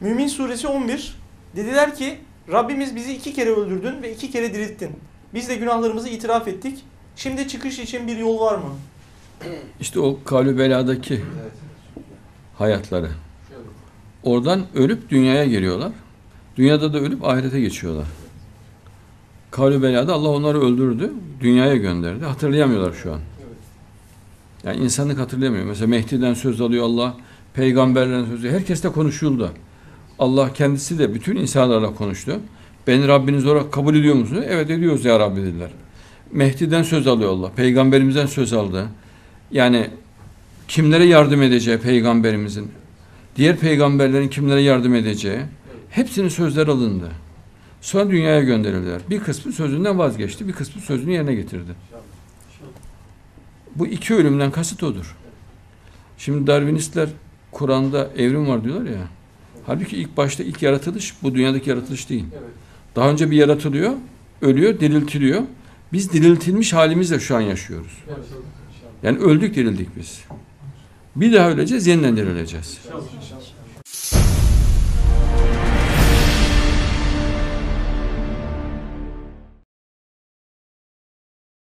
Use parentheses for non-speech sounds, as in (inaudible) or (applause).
Mümin suresi 11. Dediler ki Rabbimiz bizi iki kere öldürdün ve iki kere dirilttin. Biz de günahlarımızı itiraf ettik. Şimdi çıkış için bir yol var mı? (clears throat) İşte o kalü beladaki hayatları. Oradan ölüp dünyaya geliyorlar. Dünyada da ölüp ahirete geçiyorlar. Kalü belada Allah onları öldürdü, dünyaya gönderdi. Hatırlayamıyorlar şu an. Yani insanlık hatırlayamıyor. Mesela Mehdi'den söz alıyor Allah, peygamberlerden söz alıyor. Herkes de konuşuldu. Allah kendisi de bütün insanlarla konuştu. Beni Rabbiniz olarak kabul ediyor musunuz? Evet ediyoruz ya Rabbi dediler. Mehdi'den söz alıyor Allah. Peygamberimizden söz aldı. Yani kimlere yardım edeceği peygamberimizin, diğer peygamberlerin kimlere yardım edeceği hepsinin sözler alındı. Sonra dünyaya gönderildiler. Bir kısmı sözünden vazgeçti, bir kısmı sözünü yerine getirdi. Bu iki ölümden kasıt odur. Şimdi Darwinistler Kur'an'da evrim var diyorlar ya. Halbuki ilk başta ilk yaratılış bu dünyadaki yaratılış değil. Daha önce bir yaratılıyor, ölüyor, diriltiliyor. Biz diriltilmiş halimizle şu an yaşıyoruz. Yani öldük dirildik biz. Bir daha öleceğiz, yeniden dirileceğiz. İnşallah.